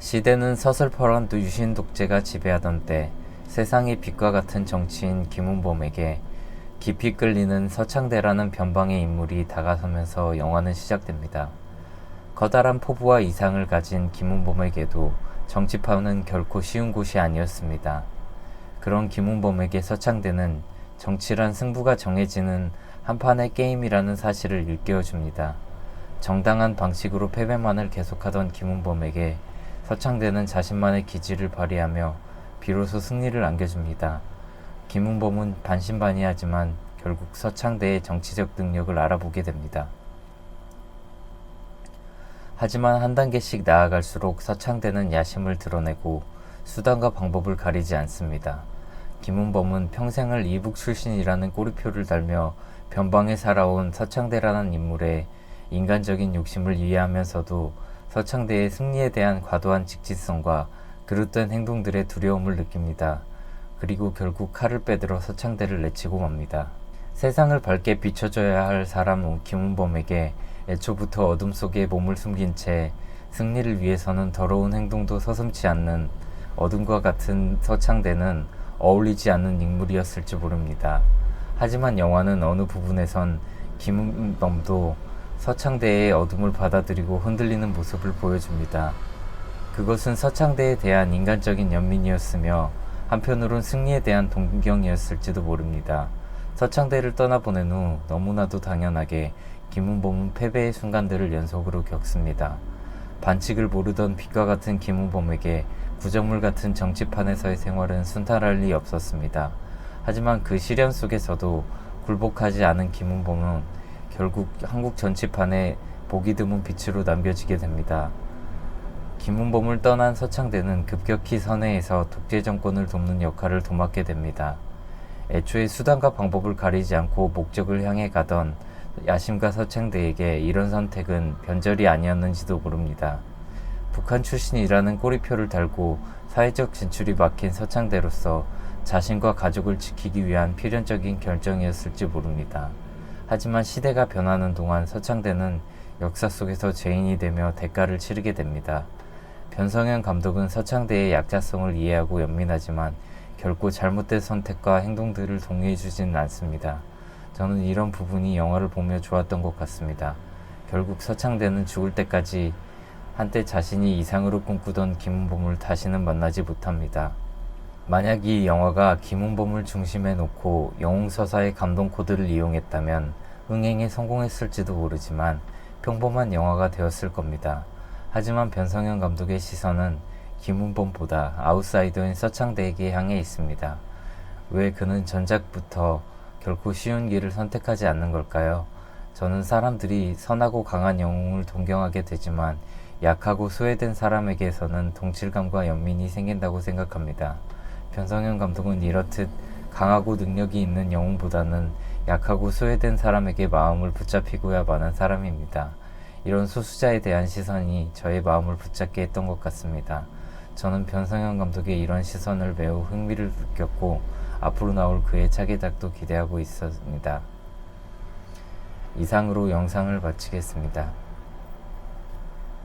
시대는 서슬퍼런 유신 독재가 지배하던 때 세상이 빛과 같은 정치인 김은범에게 깊이 끌리는 서창대라는 변방의 인물이 다가서면서 영화는 시작됩니다. 커다란 포부와 이상을 가진 김은범에게도 정치판은 결코 쉬운 곳이 아니었습니다. 그런 김은범에게 서창대는 정치란 승부가 정해지는 한판의 게임이라는 사실을 일깨워줍니다. 정당한 방식으로 패배만을 계속하던 김은범에게 서창대는 자신만의 기질을 발휘하며 비로소 승리를 안겨줍니다. 김은범은 반신반의하지만 결국 서창대의 정치적 능력을 알아보게 됩니다. 하지만 한 단계씩 나아갈수록 서창대는 야심을 드러내고 수단과 방법을 가리지 않습니다. 김은범은 평생을 이북 출신이라는 꼬리표를 달며 변방에 살아온 서창대라는 인물의 인간적인 욕심을 이해하면서도 서창대의 승리에 대한 과도한 직진성과 그릇된 행동들의 두려움을 느낍니다. 그리고 결국 칼을 빼들어 서창대를 내치고 맙니다. 세상을 밝게 비춰줘야 할 사람 김은범에게 애초부터 어둠 속에 몸을 숨긴 채 승리를 위해서는 더러운 행동도 서슴지 않는 어둠과 같은 서창대는 어울리지 않는 인물이었을지 모릅니다. 하지만 영화는 어느 부분에선 김은범도 서창대의 어둠을 받아들이고 흔들리는 모습을 보여줍니다. 그것은 서창대에 대한 인간적인 연민이었으며 한편으론 승리에 대한 동경이었을지도 모릅니다. 서창대를 떠나보낸 후 너무나도 당연하게 김은범은 패배의 순간들을 연속으로 겪습니다. 반칙을 모르던 빛과 같은 김은범에게 구정물 같은 정치판에서의 생활은 순탄할 리 없었습니다. 하지만 그 시련 속에서도 굴복하지 않은 김은범은 결국 한국 정치판에 보기 드문 빛으로 남겨지게 됩니다. 김은범을 떠난 서창대는 급격히 선해에서 독재 정권을 돕는 역할을 도맡게 됩니다. 애초에 수단과 방법을 가리지 않고 목적을 향해 가던 야심과 서창대에게 이런 선택은 변절이 아니었는지도 모릅니다. 북한 출신이라는 꼬리표를 달고 사회적 진출이 막힌 서창대로서 자신과 가족을 지키기 위한 필연적인 결정이었을지 모릅니다. 하지만 시대가 변하는 동안 서창대는 역사 속에서 죄인이 되며 대가를 치르게 됩니다. 변성현 감독은 서창대의 약자성을 이해하고 연민하지만 결코 잘못된 선택과 행동들을 동의해주지는 않습니다. 저는 이런 부분이 영화를 보며 좋았던 것 같습니다. 결국 서창대는 죽을 때까지 한때 자신이 이상으로 꿈꾸던 김은범을 다시는 만나지 못합니다. 만약 이 영화가 김은범을 중심에 놓고 영웅서사의 감동 코드를 이용했다면 흥행에 성공했을지도 모르지만 평범한 영화가 되었을 겁니다. 하지만 변성현 감독의 시선은 김은범보다 아웃사이더인 서창대에게 향해 있습니다. 왜 그는 전작부터 결코 쉬운 길을 선택하지 않는 걸까요? 저는 사람들이 선하고 강한 영웅을 동경하게 되지만 약하고 소외된 사람에게서는 동질감과 연민이 생긴다고 생각합니다. 변성현 감독은 이렇듯 강하고 능력이 있는 영웅보다는 약하고 소외된 사람에게 마음을 붙잡히고야 마는 사람입니다. 이런 소수자에 대한 시선이 저의 마음을 붙잡게 했던 것 같습니다. 저는 변성현 감독의 이런 시선을 매우 흥미를 느꼈고 앞으로 나올 그의 차기작도 기대하고 있었습니다. 이상으로 영상을 마치겠습니다.